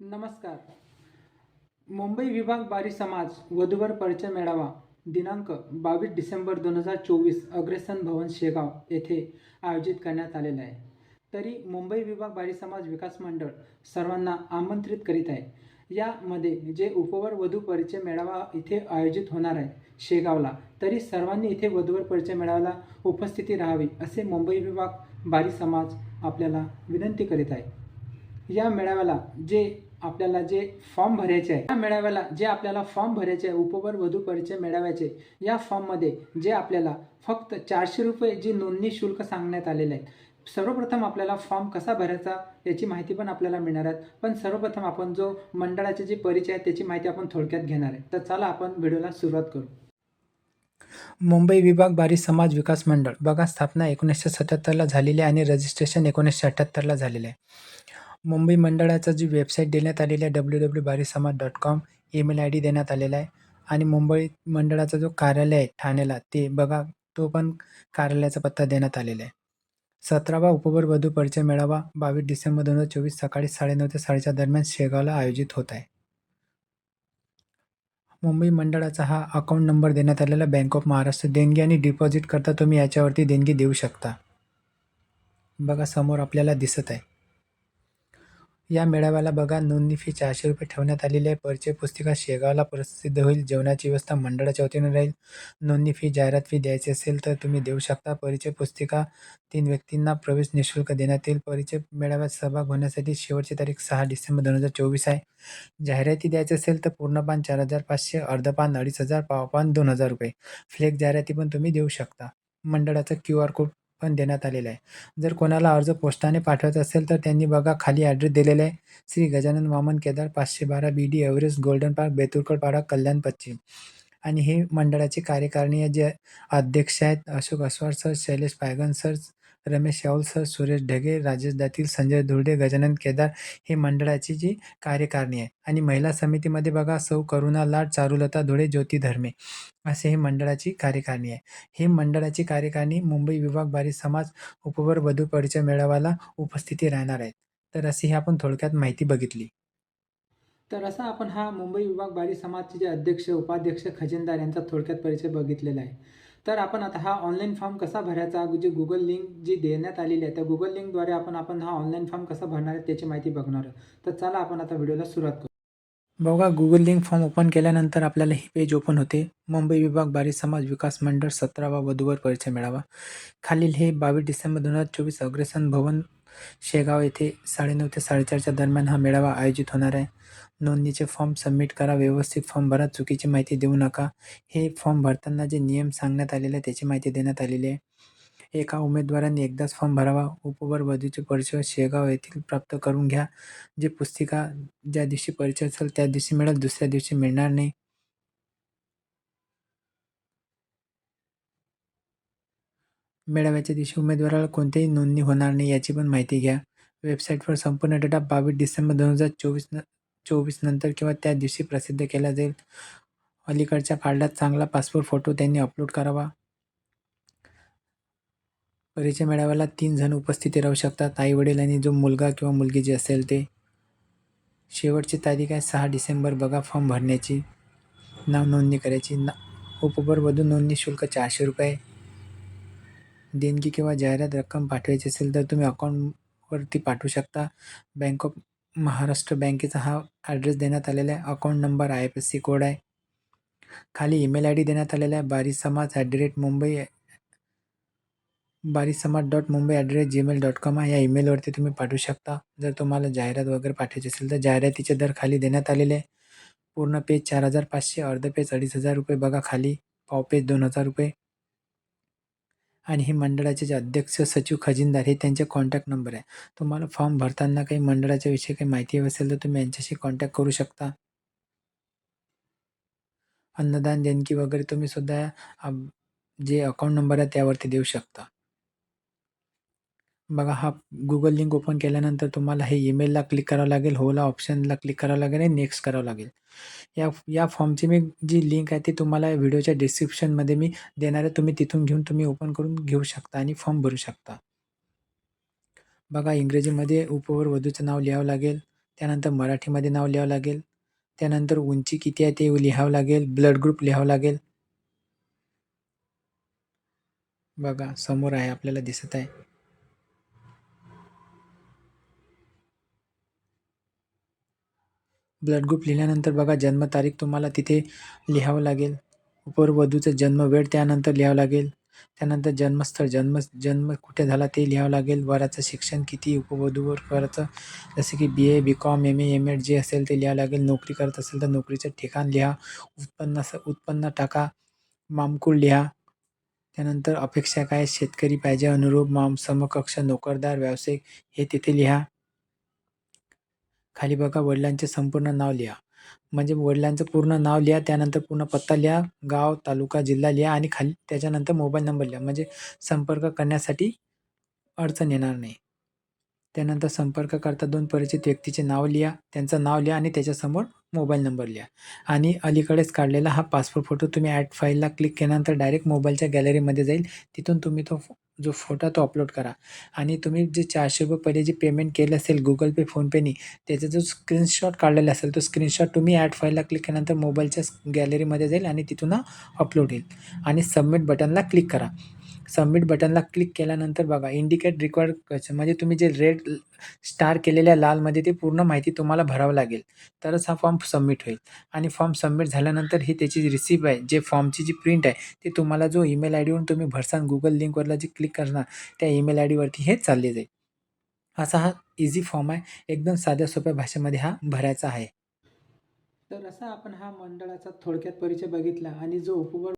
नमस्कार. मुंबई विभाग बारी समाज वधूवर परिचय मेळावा दिनांक बावीस डिसेंबर दोन हजार चोवीस अग्रेसन भवन शेगाव येथे आयोजित करण्यात आलेला आहे. तरी मुंबई विभाग बारी समाज विकास मंडळ सर्वांना आमंत्रित करीत आहे. यामध्ये जे उपवर वधू परिचय मेळावा इथे आयोजित होणार आहे शेगावला तरी सर्वांनी इथे वधूवर परिचय मेळाव्याला उपस्थिती राहावी असे मुंबई विभाग बारी समाज आपल्याला विनंती करीत आहे. या मेळाव्याला जे आपल्याला जे फॉर्म भरायचे आहे त्या मेळाव्याला जे आपल्याला फॉर्म भरायचे आहे उपवर वधू परिचय मेळाव्याचे या फॉर्ममध्ये जे आपल्याला फक्त चारशे रुपये जी नोंदणी शुल्क सांगण्यात आलेले आहे सर्वप्रथम आपल्याला फॉर्म कसा भरायचा याची माहिती पण आपल्याला मिळणार आहे. पण सर्वप्रथम आपण जो मंडळाचे जे परिचय आहे त्याची माहिती आपण थोडक्यात घेणार आहे. तर चला आपण व्हिडिओला सुरुवात करू. मुंबई विभाग बारी समाज विकास मंडळ बघा स्थापना एकोणीसशे सत्याहत्तरला झालेली आहे आणि रजिस्ट्रेशन एकोणीसशे अठ्ठ्याहत्तरला झालेलं आहे. मुंबई मंडळाचा जी वेबसाईट देण्यात आलेली आहे W W Bari Samaj dot com email I D देण्यात आलेला आहे. आणि मुंबई मंडळाचा जो कार्यालय आहे ठाण्याला ते बघा तो पण कार्यालयाचा पत्ता देण्यात आलेला आहे. सतरावा उपवर वधू परिचय मेळावा बावीस डिसेंबर दोन हजार चोवीस सकाळी साडेनऊ ते साडेचार दरम्यान शेगावला आयोजित होत आहे. मुंबई मंडळाचा हा अकाउंट नंबर देण्यात आलेला बँक ऑफ महाराष्ट्र देणगी आणि डिपॉझिट करता तुम्ही याच्यावरती देणगी देऊ शकता. बघा समोर आपल्याला दिसत आहे. या मेळाव्याला बघा नोंदणी फी चारशे रुपये ठेवण्यात आलेली आहे. परिचय पुस्तिका शेगावला प्रसिद्ध होईल. जेवणाची व्यवस्था मंडळाच्या वतीने राहील. नोंदणी फी जाहिरात फी द्यायची असेल तर तुम्ही देऊ शकता. परिचय पुस्तिका तीन व्यक्तींना प्रवेश निशुल्क देण्यात येईल. परिचय मेळाव्यात सहभाग होण्यासाठी शेवटची तारीख सहा डिसेंबर दोन हजार चोवीस आहे. जाहिराती द्यायची असेल तर पूर्णपान चार हजार पाचशे अर्धपान अडीच हजार पावपान दोन हजार रुपये. फ्लेक जाहिराती पण तुम्ही देऊ शकता. मंडळाचा क्यू आर कोड पण देण्यात आलेला आहे. जर कोणाला अर्ज पोस्टाने पाठवायचा असेल तर त्यांनी बघा खाली ॲड्रेस दिलेला आहे. श्री गजानन वामन केदार पाचशे बारा B D Everest golden park Beturkar Pada Kalyan पश्चिम. आणि हे मंडळाचे कार्यकारिणी आहे जे अध्यक्ष आहेत Ashok Aswar sir Shailesh Paigan sir Ramesh Yaul sir Suresh Dhage Rajesh Datil Sanjay Dhurde Gajanan Kedar हे मंडळाची जी कार्यकारणी आहे. आणि महिला समितीमध्ये बघा सौ करुणा लाड चारुलता धुळे ज्योती धर्मे असे हे मंडळाची कार्यकारिणी आहे. हे मंडळाची कार्यकारिणी मुंबई विभाग बारी समाज उपवर वधू परिचय मेळाव्याला उपस्थिती राहणार आहेत. तर अशी ही आपण थोडक्यात माहिती बघितली. तर असा आपण हा मुंबई विभाग बारी समाजचे जे अध्यक्ष उपाध्यक्ष खजिनदार यांचा थोडक्यात परिचय बघितलेला आहे. तर आपण आता हा ऑनलाईन फॉर्म कसा भरायचा? जे गुगल लिंक जी देण्यात आलेली आहे त्या गुगल लिंकद्वारे आपण आपण हा ऑनलाईन फॉर्म कसा भरणार आहे त्याची माहिती बघणार आहोत. तर चला आपण आता व्हिडिओला सुरुवात करू. बघा गुगल लिंक फॉर्म ओपन केल्यानंतर आपल्याला ही पेज ओपन होते. मुंबई विभाग बारी समाज विकास मंडळ सतरावा वधूवर परिचय मिळावा. खालील हे बावीस डिसेंबर दोन हजार चोवीस अग्रेसन भवन शेगाव येथे साडेनऊ ते साडेचारच्या दरम्यान हा मेळावा आयोजित होणार आहे. नोंदणीचे फॉर्म सबमिट करा व्यवस्थित फॉर्म भरा चुकीची माहिती देऊ नका. हे फॉर्म भरताना जे नियम सांगण्यात आलेले आहे त्याची माहिती देण्यात आलेली आहे. एका उमेदवारांनी एकदाच फॉर्म भरावा. उपवर वधूचे परिचय शेगाव येथील प्राप्त करून घ्या. जी पुस्तिका ज्या दिवशी परिचय असेल त्या दिवशी मिळेल. दुसऱ्या दिवशी मिळणार नाही. मेळाव्याच्या दिवशी उमेदवाराला कोणत्याही नोंदणी होणार नाही याची पण माहिती घ्या. वेबसाईटवर संपूर्ण डेटा बावीस डिसेंबर दोन हजार चोवीस न चोवीस नंतर किंवा त्या दिवशी प्रसिद्ध केला जाईल. अलीकडच्या काळात चांगला पासपोर्ट फोटो त्यांनी अपलोड करावा. परिचय मेळाव्याला तीन जण उपस्थिती राहू शकतात. आई वडील आणि जो मुलगा किंवा मुलगी जी असेल ते. शेवटची तारीख आहे सहा डिसेंबर. बघा फॉर्म भरण्याची. नाव नोंदणी करायची. ना उपवर वधू नोंदणी शुल्क चारशे रुपये देणगी किंवा जाहिरात रक्कम पाठवायची असेल तर तुम्ही अकाउंटवरती पाठवू शकता. बँक ऑफ महाराष्ट्र बँकेचा हा ॲड्रेस देण्यात आलेला आहे. Account number I F S C code आहे. खाली ईमेल आय डी देण्यात आलेला आहे. बारी समाज at the rate Mumbai Bari Samaj dot Mumbai at the rate Gmail dot com या ईमेलवरती तुम्ही पाठवू शकता. जर तुम्हाला जाहिरात वगैरे पाठवायची असेल तर जाहिरातीचे दर खाली देण्यात आलेले आहे. पूर्ण पेज चार हजार पाचशे अर्ध पेज अडीच हजार रुपये बघा खाली. पाव पेज दोन हजार रुपये. आणि हे मंडळाचे जे अध्यक्ष सचिव खजिनदार हे त्यांचे कॉन्टॅक्ट नंबर आहे. तुम्हाला फॉर्म भरताना काही मंडळाच्या विषयी काही माहिती हवी असेल तर तुम्ही यांच्याशी कॉन्टॅक्ट करू शकता. अन्नदान देणगी वगैरे तुम्ही सुद्धा जे अकाउंट नंबर आहे त्यावरती देऊ शकता. बघा हा गुगल लिंक ओपन केल्यानंतर तुम्हाला हे ईमेलला क्लिक करावं लागेल होला ऑप्शनला क्लिक करावं लागेल आणि नेक्स्ट करावं लागेल. या या फॉर्मची मी जी लिंक आहे ती तुम्हाला व्हिडिओच्या डिस्क्रिप्शनमध्ये मी देणार आहे. तुम्ही तिथून घेऊन तुम्ही ओपन करून घेऊ शकता आणि फॉर्म भरू शकता. बघा इंग्रजीमध्ये उपवर वधूचं नाव लिहावं लागेल त्यानंतर मराठीमध्ये नाव लिहावं लागेल त्यानंतर उंची किती आहे ते लिहावं लागेल ब्लड ग्रुप लिहावं लागेल. बघा समोर आहे आपल्याला दिसत आहे. ब्लड ग्रुप लिहिल्यानंतर बघा जन्मतारीख तुम्हाला तिथे लिहावं लागेल. उपवधूचा जन्म वेळ त्यानंतर लिहावं लागेल. त्यानंतर जन्मस्थळ जन्म जन्म कुठे झाला ते लिहावं लागेल. वराचं शिक्षण किती उपवधूवर करायचं जसे की B A B com M A M Ed जे असेल ते लिहावं लागेल. नोकरी करत असेल तर नोकरीचं ठिकाण लिहा. उत्पन्न उत्पन्न टाका. मामकूळ लिहा. त्यानंतर अपेक्षा काय? शेतकरी पाहिजे अनुरूप माम समकक्ष नोकरदार व्यावसायिक हे तिथे लिहा. खाली बघा वडिलांचे संपूर्ण नाव लिहा. म्हणजे वडिलांचं पूर्ण नाव लिहा त्यानंतर पूर्ण पत्ता लिहा गाव तालुका जिल्हा लिहा आणि खाली त्याच्यानंतर मोबाईल नंबर लिहा. म्हणजे संपर्क करण्यासाठी अडचण येणार नाही. त्यानंतर संपर्क करता दोन परिचित व्यक्तीचे नाव लिहा त्यांचं नाव लिहा आणि त्याच्यासमोर मोबाईल नंबर लिहा. आणि अलीकडेच काढलेला हा पासपोर्ट फोटो तुम्ही ॲड फाईलला क्लिक केल्यानंतर डायरेक्ट मोबाईलच्या गॅलरीमध्ये जाईल. तिथून तुम्ही तो जो फोटो तो अपलोड करा. आणि तुम्ही जे चारशे रुपये पहिले जे पेमेंट केलं असेल गुगल पे फोनपेनी त्याचा जो स्क्रीनशॉट काढलेला असेल तो स्क्रीनशॉट तुम्ही ॲड फाईलला क्लिक केल्यानंतर मोबाईलच्या गॅलरीमध्ये जाईल आणि तिथून अपलोड होईल आणि सबमिट बटनला क्लिक करा. सबमिट बटनला क्लिक केल्यानंतर बघा इंडिकेट रिक्वायर्ड क्वेश्चन म्हणजे तुम्ही जे रेड स्टार केलेल्या लालमध्ये ते पूर्ण माहिती तुम्हाला भरावं लागेल. तरच हा फॉर्म सबमिट होईल. आणि फॉर्म सबमिट झाल्यानंतर ही त्याची रिसिप्ट आहे जे फॉर्मची जी प्रिंट आहे ती तुम्हाला जो ईमेल आय डीवरून तुम्ही भरसान गुगल लिंकवरला जे क्लिक करणार त्या ईमेल आय डीवरती हे चालले जाईल. असा हा इझी फॉर्म आहे. एकदम साध्या सोप्या भाषेमध्ये हा भरायचा आहे. तर असा आपण हा मंडळाचा थोडक्यात परिचय बघितला आणि जो उपवर